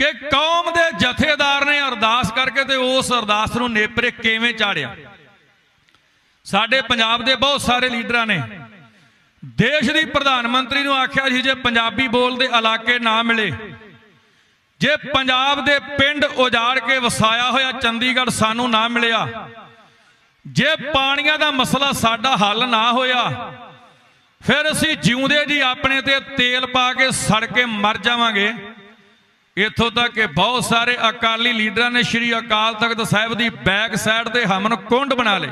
ਕਿ ਕੌਮ ਦੇ ਜਥੇਦਾਰ ਨੇ ਅਰਦਾਸ ਕਰਕੇ ਤੇ ਉਸ ਅਰਦਾਸ ਨੂੰ ਨੇਪਰੇ ਕਿਵੇਂ ਚਾੜਿਆ? ਸਾਡੇ ਪੰਜਾਬ ਦੇ ਬਹੁਤ ਸਾਰੇ ਲੀਡਰਾਂ ਨੇ। ਦੇਸ਼ ਦੀ ਪ੍ਰਧਾਨ ਮੰਤਰੀ ਨੂੰ ਆਖਿਆ ਸੀ ਜੇ ਪੰਜਾਬੀ ਬੋਲਦੇ ਇਲਾਕੇ ਨਾ ਮਿਲੇ, ਜੇ ਪੰਜਾਬ ਦੇ ਪਿੰਡ ਉਜਾੜ ਕੇ ਵਸਾਇਆ ਹੋਇਆ ਚੰਡੀਗੜ੍ਹ ਸਾਨੂੰ ਨਾ ਮਿਲਿਆ, ਜੇ ਪਾਣੀਆਂ ਦਾ ਮਸਲਾ ਸਾਡਾ ਹੱਲ ਨਾ ਹੋਇਆ, ਫਿਰ ਅਸੀਂ ਜਿਉਂਦੇ ਜੀ ਆਪਣੇ ਤੇ ਤੇਲ ਪਾ ਕੇ ਸੜ ਕੇ ਮਰ ਜਾਵਾਂਗੇ। ਇੱਥੋਂ ਤੱਕ ਕਿ ਬਹੁਤ ਸਾਰੇ ਅਕਾਲੀ ਲੀਡਰਾਂ ਨੇ ਸ਼੍ਰੀ ਅਕਾਲ ਤਖਤ ਸਾਹਿਬ ਦੀ ਬੈਕ ਸਾਈਡ ਤੇ ਹਮਨ ਕੁੰਡ ਬਣਾ ਲਏ।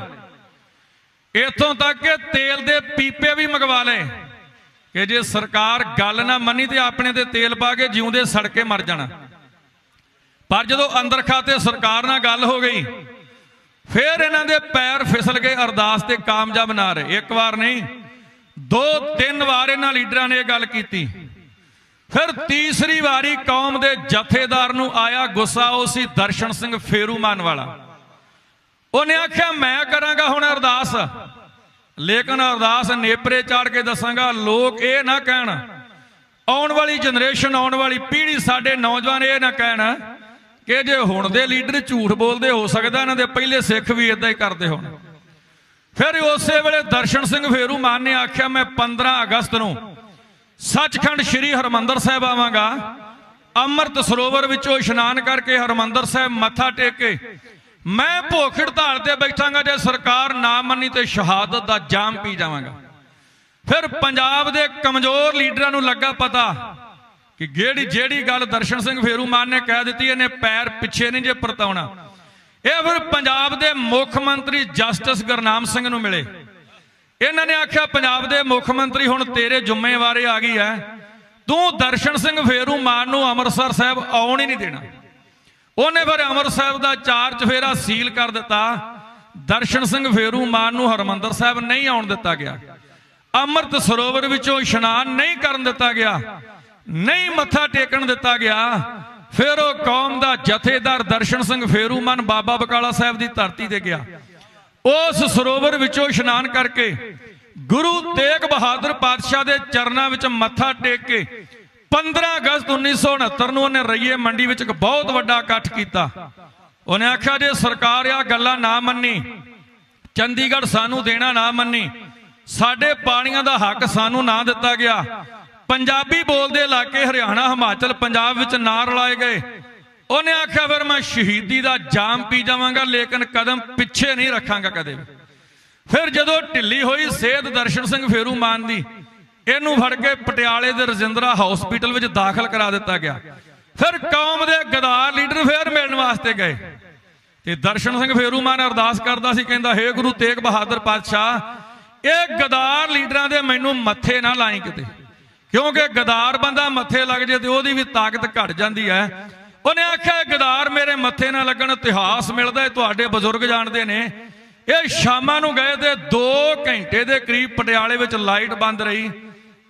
ਇੱਥੋਂ ਤੱਕ ਕਿ ਤੇਲ ਦੇ ਪੀਪੇ ਵੀ ਮੰਗਵਾ ਲਏ ਕਿ ਜੇ ਸਰਕਾਰ ਗੱਲ ਨਾ ਮੰਨੀ ਤੇ ਆਪਣੇ ਤੇ ਤੇਲ ਪਾ ਕੇ ਜਿਉਂਦੇ ਸੜ ਕੇ ਮਰ ਜਾਣਾ। ਪਰ ਜਦੋਂ ਅੰਦਰ ਖਾਤੇ ਸਰਕਾਰ ਨਾਲ ਗੱਲ ਹੋ ਗਈ, ਫਿਰ ਇਹਨਾਂ ਦੇ ਪੈਰ ਫਿਸਲ ਕੇ ਅਰਦਾਸ ਤੇ ਕਾਮਯਾਬ ਨਾ ਰਹੇ। ਇੱਕ ਵਾਰ ਨਹੀਂ ਦੋ ਤਿੰਨ ਵਾਰ ਇਹਨਾਂ ਲੀਡਰਾਂ ਨੇ ਇਹ ਗੱਲ ਕੀਤੀ। ਫਿਰ ਤੀਸਰੀ ਵਾਰੀ ਕੌਮ ਦੇ ਜਥੇਦਾਰ ਨੂੰ ਆਇਆ ਗੁੱਸਾ, ਉਹ ਸੀ ਦਰਸ਼ਨ ਸਿੰਘ ਫੇਰੂਮਾਨ ਵਾਲਾ। ਉਹਨੇ ਆਖਿਆ, ਮੈਂ ਕਰਾਂਗਾ ਹੁਣ ਅਰਦਾਸ। ਲੇਕਿਨ ਅਰਦਾਸ ਨੇਪਰੇ ਚਾੜ ਕੇ ਦੱਸਾਂਗਾ, ਲੋਕ ਇਹ ਨਾ ਕਹਿਣ, ਆਉਣ ਵਾਲੀ ਜਨਰੇਸ਼ਨ, ਆਉਣ ਵਾਲੀ ਪੀੜ੍ਹੀ ਸਾਡੇ ਨੌਜਵਾਨ ਇਹ ਨਾ ਕਹਿਣ ਕਿ ਜੇ ਹੁਣ ਦੇ ਲੀਡਰ ਝੂਠ ਬੋਲਦੇ, ਹੋ ਸਕਦਾ ਇਹਨਾਂ ਦੇ ਪਹਿਲੇ ਸਿੱਖ ਵੀ ਇਦਾਂ ਹੀ ਕਰਦੇ ਹੋਣ। ਫਿਰ ਉਸੇ ਵੇਲੇ ਦਰਸ਼ਨ ਸਿੰਘ ਫੇਰੂਮਾਨ ਨੇ ਆਖਿਆ, ਮੈਂ 15 ਅਗਸਤ ਨੂੰ ਸੱਚਖੰਡ ਸ੍ਰੀ ਹਰਮੰਦਰ ਸਾਹਿਬ ਆਵਾਂਗਾ। ਅੰਮ੍ਰਿਤ ਸਰੋਵਰ ਵਿੱਚੋਂ ਇਸ਼ਨਾਨ ਕਰਕੇ ਹਰਮੰਦਰ ਸਾਹਿਬ ਮੱਥਾ ਟੇਕ ਕੇ ਮੈਂ ਭੁੱਖ ਹੜਤਾਲ ਤੇ ਬੈਠਾਂਗਾ ਜੇ ਸਰਕਾਰ ਨਾ ਮੰਨੀ ਤੇ ਸ਼ਹਾਦਤ ਦਾ ਜਾਮ ਪੀ ਜਾਵਾਂਗਾ। ਫਿਰ ਪੰਜਾਬ ਦੇ ਕਮਜ਼ੋਰ ਲੀਡਰਾਂ ਨੂੰ ਲੱਗਾ ਪਤਾ ਕਿ ਜਿਹੜੀ ਜਿਹੜੀ ਗੱਲ ਦਰਸ਼ਨ ਸਿੰਘ ਫੇਰੂਮਾਨ ਨੇ ਕਹਿ ਦਿੱਤੀ, ਇਹਨੇ ਪੈਰ ਪਿੱਛੇ ਨਹੀਂ ਜੇ ਪਰਤਾਉਣਾ। ਇਹ ਫਿਰ ਪੰਜਾਬ ਦੇ ਮੁੱਖ ਮੰਤਰੀ ਜਸਟਿਸ ਗੁਰਨਾਮ ਸਿੰਘ ਨੂੰ ਮਿਲੇ। ਇਹਨਾਂ ਨੇ ਆਖਿਆ, ਪੰਜਾਬ ਦੇ ਮੁੱਖ ਮੰਤਰੀ ਹੁਣ ਤੇਰੇ ਜ਼ਿੰਮੇਵਾਰੀ ਆ ਗਈ ਹੈ ਤੂੰ ਦਰਸ਼ਨ ਸਿੰਘ ਫੇਰੂ ਮਾਨ ਨੂੰ ਅੰਮ੍ਰਿਤਸਰ ਸਾਹਿਬ ਆਉਣ ਹੀ ਨਹੀਂ ਦੇਣਾ। ਉਹਨੇ ਫਿਰ ਅੰਮ੍ਰਿਤਸਰ ਸਾਹਿਬ ਦਾ ਚਾਰ ਚਫੇਰਾ ਸੀਲ ਕਰ ਦਿੱਤਾ। ਦਰਸ਼ਨ ਸਿੰਘ ਫੇਰੂ ਮਾਨ ਨੂੰ ਹਰਮੰਦਰ ਸਾਹਿਬ ਨਹੀਂ ਆਉਣ ਦਿੱਤਾ ਗਿਆ। ਅੰਮ੍ਰਿਤ ਸਰੋਵਰ ਵਿੱਚੋਂ ਇਸ਼ਨਾਨ ਨਹੀਂ ਕਰਨ ਦਿੱਤਾ ਗਿਆ। ਨਹੀਂ ਮੱਥਾ ਟੇਕਣ ਦਿੱਤਾ ਗਿਆ। ਫਿਰ ਉਹ ਕੌਮ ਦਾ ਜਥੇਦਾਰ ਦਰਸ਼ਨ ਸਿੰਘ ਫੇਰੂ ਮਾਨ ਬਾਬਾ ਬਕਾਲਾ ਸਾਹਿਬ ਦੀ ਧਰਤੀ ਤੇ ਗਿਆ। ਉਸ ਸਰੋਵਰ ਵਿੱਚੋਂ ਇਸ਼ਨਾਨ ਕਰਕੇ ਗੁਰੂ ਤੇਗ ਬਹਾਦਰ ਪਾਤਸ਼ਾਹ ਦੇ ਚਰਨਾਂ ਵਿੱਚ ਮੱਥਾ ਟੇਕ ਕੇ 15 ਅਗਸਤ 1969 ਨੂੰ ਉਹਨੇ ਰਈਏ ਮੰਡੀ ਵਿੱਚ ਇੱਕ ਬਹੁਤ ਵੱਡਾ ਇਕੱਠ ਕੀਤਾ। ਉਹਨੇ ਆਖਿਆ ਜੇ ਸਰਕਾਰ ਆ ਗੱਲਾਂ ਨਾ ਮੰਨੀ, ਚੰਡੀਗੜ੍ਹ ਸਾਨੂੰ ਦੇਣਾ ਨਾ ਮੰਨੀ, ਸਾਡੇ ਪਾਣੀਆਂ ਦਾ ਹੱਕ ਸਾਨੂੰ ਨਾ ਦਿੱਤਾ ਗਿਆ, ਪੰਜਾਬੀ ਬੋਲਦੇ ਇਲਾਕੇ ਹਰਿਆਣਾ, ਹਿਮਾਚਲ, ਪੰਜਾਬ ਵਿੱਚ ਨਾ ਰਲਾਏ ਗਏ ਉਹਨੇ ਆਖਿਆ, ਫਿਰ ਮੈਂ ਸ਼ਹੀਦੀ ਦਾ ਜਾਮ ਪੀ ਜਾਵਾਂਗਾ, ਲੇਕਿਨ ਕਦਮ ਪਿੱਛੇ ਨਹੀਂ ਰੱਖਾਂਗਾ ਕਦੇ ਫਿਰ ਜਦੋਂ ਢਿੱਲੀ ਹੋਈ, ਸੇਧ ਦਰਸ਼ਨ ਸਿੰਘ ਫੇਰੂ ਮਾਨ ਦੀ, ਇਹਨੂੰ ਫੜ ਕੇ ਪਟਿਆਲੇ ਦੇ ਰਜਿੰਦਰਾ ਹਸਪੀਟਲ ਵਿੱਚ ਦਾਖਲ ਕਰਾ ਦਿੱਤਾ ਗਿਆ। ਫਿਰ ਕੌਮ ਦੇ ਗਦਾਰ ਲੀਡਰ ਫੇਰ ਮਿਲਣ ਵਾਸਤੇ ਗਏ। ਤੇ ਦਰਸ਼ਨ ਸਿੰਘ ਫੇਰੂ ਮਾਨ ਅਰਦਾਸ ਕਰਦਾ ਸੀ, ਕਹਿੰਦਾ, ਹੇ ਗੁਰੂ ਤੇਗ ਬਹਾਦਰ ਪਾਤਸ਼ਾਹ, ਇਹ ਗਦਾਰ ਲੀਡਰਾਂ ਦੇ ਮੈਨੂੰ ਮੱਥੇ ਨਾ ਲਾਈ ਕਿਤੇ। ਕਿਉਂਕਿ ਗਦਾਰ ਬੰਦਾ ਮੱਥੇ ਲੱਗ ਜੇ ਤੇ ਉਹਦੀ ਵੀ ਤਾਕਤ ਘਟ ਜਾਂਦੀ ਹੈ। ਉਹਨੇ ਆਖਿਆ, ਗਦਾਰ, ਮੇਰੇ ਮੱਥੇ ਨਾ ਲੱਗਣ, ਇਤਿਹਾਸ ਮਿਲਦਾ ਹੈ ਤੁਹਾਡੇ ਬਜ਼ੁਰਗ ਜਾਣਦੇ ਨੇ। ਇਹ ਸ਼ਾਮਾਂ ਨੂੰ ਗਏ ਤੇ 2 ਘੰਟੇ ਦੇ ਕਰੀਬ ਪਟਿਆਲੇ ਵਿੱਚ ਲਾਈਟ ਬੰਦ ਰਹੀ।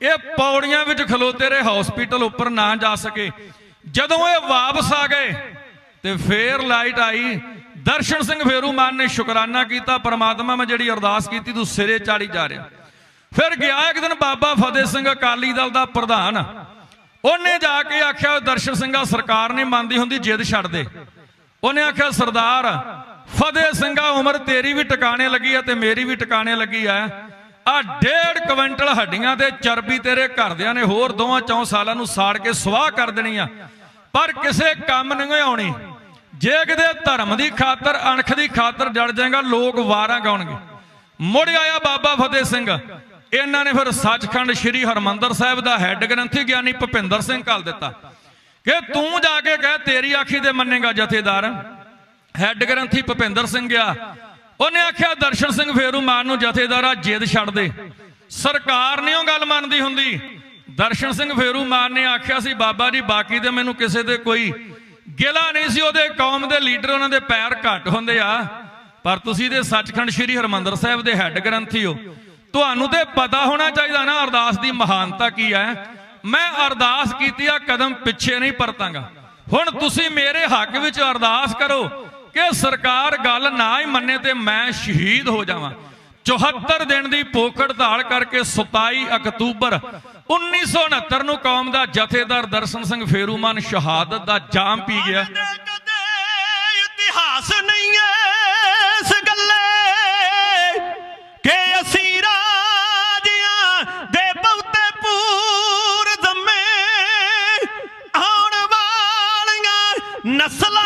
ਇਹ ਪੌੜੀਆਂ ਵਿੱਚ ਖਲੋਤੇ ਰਹੇ ਹਸਪੀਟਲ ਉੱਪਰ ਨਾ ਜਾ ਸਕੇ। ਜਦੋਂ ਇਹ ਵਾਪਸ ਆ ਗਏ ਤੇ ਫੇਰ ਲਾਈਟ ਆਈ। ਦਰਸ਼ਨ ਸਿੰਘ ਫੇਰੂਮਾਨ ਨੇ ਸ਼ੁਕਰਾਨਾ ਕੀਤਾ, ਪਰਮਾਤਮਾ, ਮੈਂ ਜਿਹੜੀ ਅਰਦਾਸ ਕੀਤੀ, ਤੂੰ ਸਿਰੇ ਚਾੜੀ ਜਾ ਰਿਹਾ। ਫਿਰ ਗਿਆ ਇੱਕ ਦਿਨ ਬਾਬਾ ਫਤਿਹ ਸਿੰਘ ਅਕਾਲੀ ਦਲ ਦਾ ਪ੍ਰਧਾਨ। ਉਹਨੇ ਜਾ ਕੇ ਆਖਿਆ "ਓਏ ਦਰਸ਼ਨ ਸਿੰਘਾ ਸਰਕਾਰ ਨਹੀਂ ਮੰਨਦੀ ਹੁੰਦੀ, ਜਿੱਦ ਛੱਡ ਦੇ। ਉਹਨੇ ਆਖਿਆ, ਸਰਦਾਰ, ਫਤਿਹ ਸਿੰਘਾ, ਉਮਰ ਤੇਰੀ ਵੀ ਟਿਕਾਣੇ ਲੱਗੀ ਹੈ ਤੇ ਮੇਰੀ ਵੀ ਟਿਕਾਣੇ ਲੱਗੀ ਹੈ ਆ ਡੇਢ ਕੁਇੰਟਲ ਹੱਡੀਆਂ ਤੇ ਚਰਬੀ ਤੇਰੇ ਘਰਦਿਆਂ ਨੇ ਹੋਰ ਦੋਵਾਂ ਚੌਂ ਸਾਲਾਂ ਨੂੰ ਸਾੜ ਕੇ ਸਵਾਹ ਕਰ ਦੇਣੀ ਆ। ਪਰ ਕਿਸੇ ਕੰਮ ਨਹੀਂ ਆਉਣੀ। ਜੇ ਕਿਤੇ ਧਰਮ ਦੀ ਖਾਤਰ, ਅਣਖ ਦੀ ਖਾਤਰ ਜੜ ਜਾਏਗਾ, ਲੋਕ ਵਾਰਾਂ ਗਾਉਣਗੇ। ਮੁੜ ਆਇਆ ਬਾਬਾ ਫਤਿਹ ਸਿੰਘ। ਇਹਨਾਂ ਨੇ ਫਿਰ ਸੱਚਖੰਡ ਸ੍ਰੀ ਹਰਮੰਦਰ ਸਾਹਿਬ ਦਾ ਹੈੱਡ ਗ੍ਰੰਥੀ ਗਿਆਨੀ ਭੁਪਿੰਦਰ ਸਿੰਘ ਘੱਲ ਦਿੱਤਾ। ਕਿ ਤੂੰ ਜਾ ਕੇ ਕਹਿ, ਤੇਰੀ ਆਖੀ ਤੇ ਮੰਨੇਗਾ ਜਥੇਦਾਰ। ਹੈੱਡ ਗ੍ਰੰਥੀ ਭੁਪਿੰਦਰ ਸਿੰਘ ਗਿਆ। ਉਹਨੇ ਆਖਿਆ, ਦਰਸ਼ਨ ਸਿੰਘ ਫੇਰੂ ਮਾਨ ਨੂੰ ਜਥੇਦਾਰਾ ਜਿੱਦ ਛੱਡ ਦੇ। ਸਰਕਾਰ ਨੇ ਉਹ ਗੱਲ ਮੰਨਦੀ ਹੁੰਦੀ। ਦਰਸ਼ਨ ਸਿੰਘ ਫੇਰੂ ਫੇਰੂਮਾਨ ਨੇ ਆਖਿਆ ਸੀ, ਬਾਬਾ ਜੀ, ਬਾਕੀ ਤੇ ਮੈਨੂੰ ਕਿਸੇ ਦੇ ਕੋਈ ਗਿਲਾ ਨਹੀਂ ਸੀ। ਉਹਦੇ ਕੌਮ ਦੇ ਲੀਡਰ ਉਹਨਾਂ ਦੇ ਪੈਰ ਘੱਟ ਹੁੰਦੇ ਆ। ਪਰ ਤੁਸੀਂ ਦੇ ਸੱਚਖੰਡ ਸ੍ਰੀ ਹਰਮੰਦਰ ਸਾਹਿਬ ਦੇ ਹੈੱਡ ਗ੍ਰੰਥੀ ਹੋ। ਤੁਹਾਨੂੰ ਤੇ ਪਤਾ ਹੋਣਾ ਚਾਹੀਦਾ ਨਾ ਅਰਦਾਸ ਦੀ ਮਹਾਨਤਾ ਕੀ ਹੈ। ਮੈਂ ਅਰਦਾਸ ਕੀਤੀ ਆ, ਕਦਮ ਪਿੱਛੇ ਨਹੀਂ ਪਰਤਾਂਗਾ। ਹੁਣ ਤੁਸੀਂ ਮੇਰੇ ਹੱਕ ਵਿੱਚ ਅਰਦਾਸ ਕਰੋ ਕਿ ਸਰਕਾਰ ਗੱਲ ਨਾ ਹੀ ਮੰਨੇ ਤੇ ਮੈਂ ਸ਼ਹੀਦ ਹੋ ਜਾਵਾਂ। 74 ਦਿਨ ਦੀ ਭੁੱਖ ਹੜਤਾਲ ਕਰਕੇ 27 ਅਕਤੂਬਰ 1969 ਨੂੰ ਕੌਮ ਦਾ ਜਥੇਦਾਰ ਦਰਸ਼ਨ ਸਿੰਘ ਫੇਰੂਮਾਨ ਸ਼ਹਾਦਤ ਦਾ ਜਾਮ ਪੀ ਗਿਆ। ਪੂਰ